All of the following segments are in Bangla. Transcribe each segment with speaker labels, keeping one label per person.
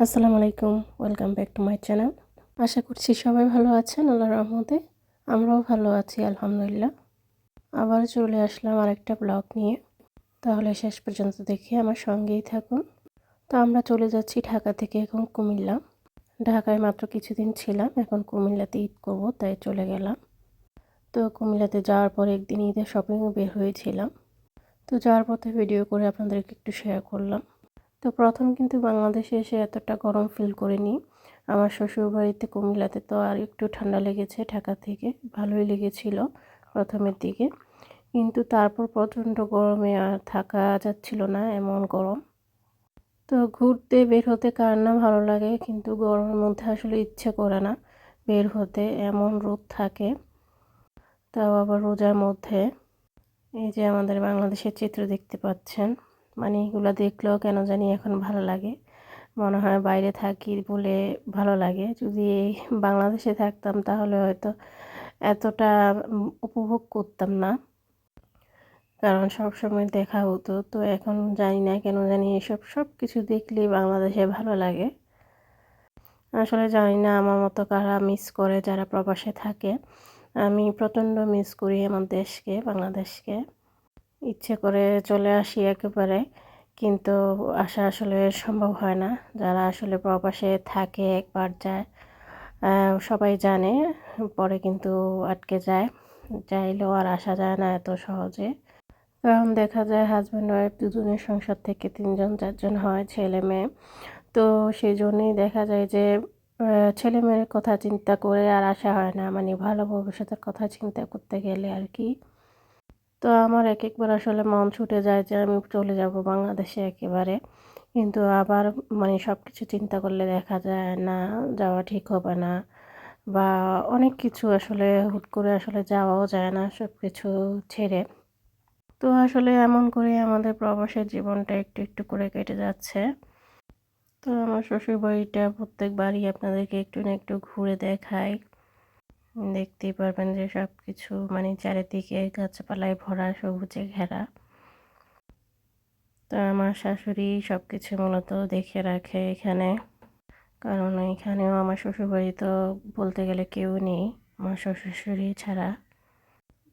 Speaker 1: আসসালামু আলাইকুম, welcome back to my channel. আশা করছি সবাই ভালো আছেন আল্লাহ রহমতে। আমরাও ভালো আছি, আলহামদুলিল্লাহ। আবার চলে আসলাম আরেকটা ব্লগ নিয়ে। তাহলে শেষ পর্যন্ত দেখে আমার সঙ্গেই থাকুন। তো আমরা চলে যাচ্ছি ঢাকা থেকে এখন কুমিল্লা। ঢাকায় মাত্র কিছুদিন ছিলাম, এখন কুমিল্লাতে ঈদ করব, তাই চলে গেলাম। তো কুমিল্লাতে যাওয়ার পর একদিন ঈদের শপিংয়ে বের হয়েছিলাম। তো যাওয়ার পথে ভিডিও করে আপনাদেরকে একটু শেয়ার করলাম। তো প্রথম কিন্তু বাংলাদেশে এসে এতটা গরম ফিল করিনি। আমার শ্বশুরবাড়িতে কুমিল্লাতে তো আর একটু ঠান্ডা লেগেছে ঢাকা থেকে, ভালোই লেগেছিল প্রথমের দিকে। কিন্তু তারপর প্রচণ্ড গরমে আর থাকা যাচ্ছিল না এমন গরম। তো ঘুরতে বের হতে কার না ভালো লাগে, কিন্তু গরমের মধ্যে আসলে ইচ্ছে করে না বের হতে, এমন রোদ থাকে। তাও আবার রোজার মধ্যে। এই যে আমাদের বাংলাদেশের চিত্র দেখতে পাচ্ছেন। মানে এগুলো দেখলেও কেন জানি এখন ভালো লাগে। মনে হয় বাইরে থাকি বলে ভালো লাগে। যদি বাংলাদেশে থাকতাম তাহলে হয়তো এতটা উপভোগ করতাম না। কারণ সব সময় দেখা হতো। তো এখন জানি না কেন জানি এসব সব কিছু দেখলেই বাংলাদেশে ভালো লাগে। আসলে জানি না আমার মতো কারা মিস করে যারা প্রবাসে থাকে। আমি প্রচণ্ড মিস করি আমার দেশকে, বাংলাদেশকে। ইচ্ছে করে চলে আসি একেবারে, কিন্তু আসা আসলে সম্ভব হয় না। যারা আসলে প্রবাসে থাকে, একবার যায় সবাই জানে, পরে কিন্তু আটকে যায়। চাইলেও আর আসা যায় না এত সহজে। কারণ দেখা যায় হাজব্যান্ড ওয়াইফ দুজনের সংসার থেকে তিনজন, চারজন হয়, ছেলে মেয়ে। তো সেই জন্যই দেখা যায় যে ছেলে মেয়ের কথা চিন্তা করে আর আসা হয় না। মানে ভালো ভবিষ্যতের কথা চিন্তা করতে গেলে আর কি। তো আমার এক একবার আসলে মন ছুটে যায় যে আমি চলে যাব বাংলাদেশে একেবারে। কিন্তু আবার মানে সব কিছু চিন্তা করলে দেখা যায় না, যাওয়া ঠিক হবে না বা অনেক কিছু আসলে হুট করে আসলে যাওয়াও যায় না সব কিছু ছেড়ে। তো আসলে এমন করে আমাদের প্রবাসের জীবনটা একটু একটু করে কেটে যাচ্ছে। তো আমার শ্বশুর বাড়িটা প্রত্যেকবারই আপনাদেরকে একটু না একটু ঘুরে দেখাই দেখতেই পারবেন যে সব কিছু মানে চারিদিকে গাছপালায় ভরা সবুজে ঘেরা। তো আমার শাশুড়ি সব কিছু মূলত দেখে রাখে এখানে। কারণ এখানেও আমার শ্বশুরবাড়ি তো বলতে গেলে কেউ নেই, আমার শ্বশুরশুড়ি ছাড়া।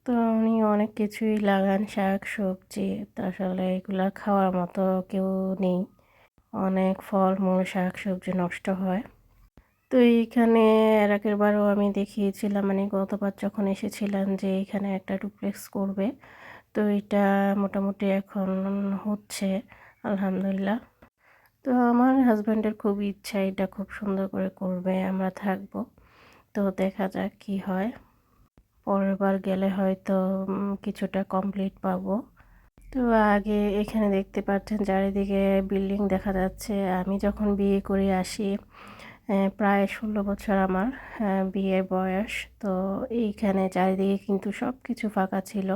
Speaker 1: তো উনি অনেক কিছুই লাগান, শাক, সবজি, তো আসলে এগুলা খাওয়ার মতো কেউ নেই। অনেক ফল মূল শাক, সবজি নষ্ট হয়। তো এইখানে এর আগের বারও আমি দেখিয়েছিলাম মানে গতবার যখন এসেছিলাম যে এখানে একটা ডুপ্লেক্স করবে, তো এটা মোটামুটি এখন হচ্ছে, আলহামদুলিল্লাহ। তো আমার হাজব্যান্ডের খুব ইচ্ছা এটা খুব সুন্দর করে করবে, আমরা থাকব। তো দেখা যাক কি হয়। পরের বার গেলে হয়তো কিছুটা কমপ্লিট পাবো। তো আগে এখানে দেখতে পাচ্ছেন চারিদিকে বিল্ডিং দেখা যাচ্ছে। আমি যখন বিয়ে করে আসি প্রায় ষোলো বছর আমার বিয়ের বয়স। তো এইখানে চারিদিকে কিন্তু সব কিছু ফাঁকা ছিল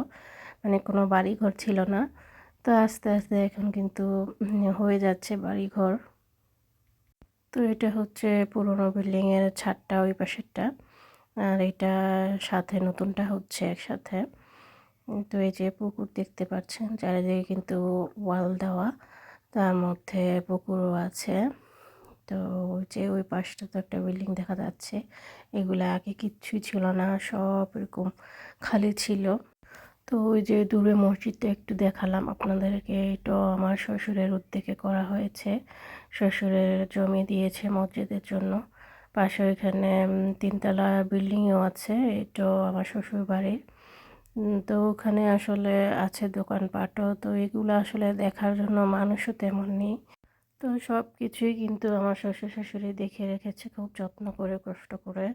Speaker 1: মানে কোনো বাড়িঘর ছিল না। তো আস্তে আস্তে এখন কিন্তু হয়ে যাচ্ছে বাড়িঘর। তো এটা হচ্ছে পুরনো বিল্ডিংয়ের ছাদটা, ওই পাশেরটা। আর এটা সাথে নতুনটা হচ্ছে একসাথে। তো এই যে পুকুর দেখতে পাচ্ছেন, চারিদিকে কিন্তু ওয়াল দেওয়া। তার মধ্যে পুকুরও আছে। তো যে ওই পাশটা তো একটা বিল্ডিং দেখা যাচ্ছে। এগুলো আগে কিচ্ছুই ছিল না, সব এরকম খালি ছিল। তো ওই যে দূরে মসজিদটা একটু দেখালাম, আপনাদেরকে এটা আমার শ্বশুরের উদ্যোগে করা হয়েছে। শ্বশুরের জমি দিয়েছে মসজিদের জন্য। পাশে ওইখানে তিনতলা বিল্ডিংও আছে, এটাও আমার শ্বশুর বাড়ির তো ওখানে আসলে আছে দোকানপাটও, তো এগুলো আসলে দেখার জন্য মানুষও তেমন নেই। তো সব কিছুই কিন্তু আমার শ্বশুর শাশুড়ি দেখে রেখেছে খুব যত্ন করে, কষ্ট করে।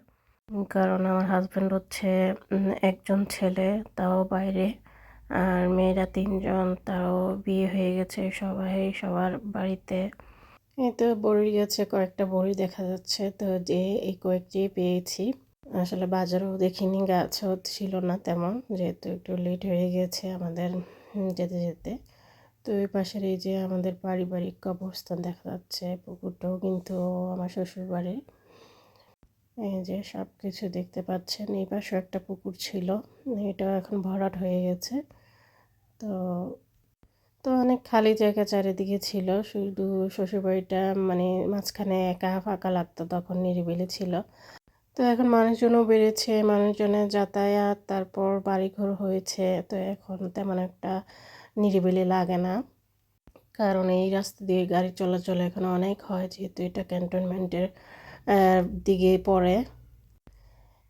Speaker 1: কারণ আমার হাজব্যান্ড হচ্ছে একজন ছেলে, তাও বাইরে। আর মেয়েরা তিনজন, তাও বিয়ে হয়ে গেছে সবাই, সবার বাড়িতে। এই তো বড়ি গেছে কয়েকটা বড়ি দেখা যাচ্ছে। তো যে এই কয়েকটি পেয়েছি। আসলে বাজারেও দেখিনি, গাছও ছিল না তেমন, যেহেতু একটু লেট হয়ে গেছে আমাদের যেতে যেতে। তো এই পাশের এই যে আমাদের পারিবারিক অবস্থান দেখা যাচ্ছে, পুকুরটাও কিন্তু আমার শ্বশুর বাড়ির এই যে সব কিছু দেখতে পাচ্ছেন, এই পাশেও একটা পুকুর ছিল, এটাও এখন ভরাট হয়ে গেছে। তো তো অনেক খালি জায়গা চারিদিকে ছিল, শুধু শ্বশুরবাড়িটা মানে মাঝখানে একা ফাঁকা লাগতো, তখন নিরিবিলি ছিল। তো এখন মানুষজনও বেড়েছে, মানুষজনের যাতায়াত, তারপর বাড়িঘর হয়েছে, তো এখন তেমন একটা নিরিবিলি লাগে না। কারণ এই রাস্তা দিয়ে গাড়ি চলাচল এখন অনেক হয়, যেহেতু এটা ক্যান্টনমেন্টের দিকে পড়ে।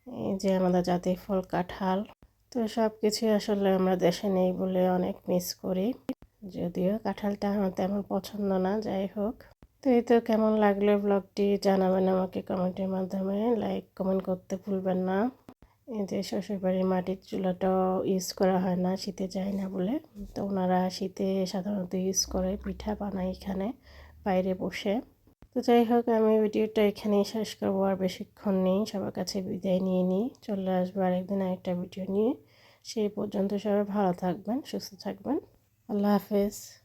Speaker 1: এই যে আমাদের জাতীয় ফল, কাঁঠাল। তো সব কিছুই আসলে আমরা দেশে নেই বলে অনেক মিস করি। যদিও কাঁঠালটা আমার তেমন পছন্দ না, যাই হোক। তো এই তো কেমন লাগল ব্লগটি জানাবেন আমাকে কমেন্টের মাধ্যমে। লাইক কমেন্ট করতে ভুলবেন না। যে শ্বশুরবাড়ির মাটির চুলাটাও ইউজ করা হয় না, শীতে যায় না বলে। তো ওনারা শীতে সাধারণত ইউজ করে, পিঠা বানায় এখানে, বাইরে বসে। তো যাই হোক, আমি ভিডিওটা এখানেই শেষ করব, আর বেশিক্ষণ নেই, সবার কাছে বিদায় নিয়ে নিই। চলে আসব আরেকদিন আরেকটা ভিডিও নিয়ে। সেই পর্যন্ত সবাই ভালো থাকবেন, সুস্থ থাকবেন। আল্লাহ হাফেজ।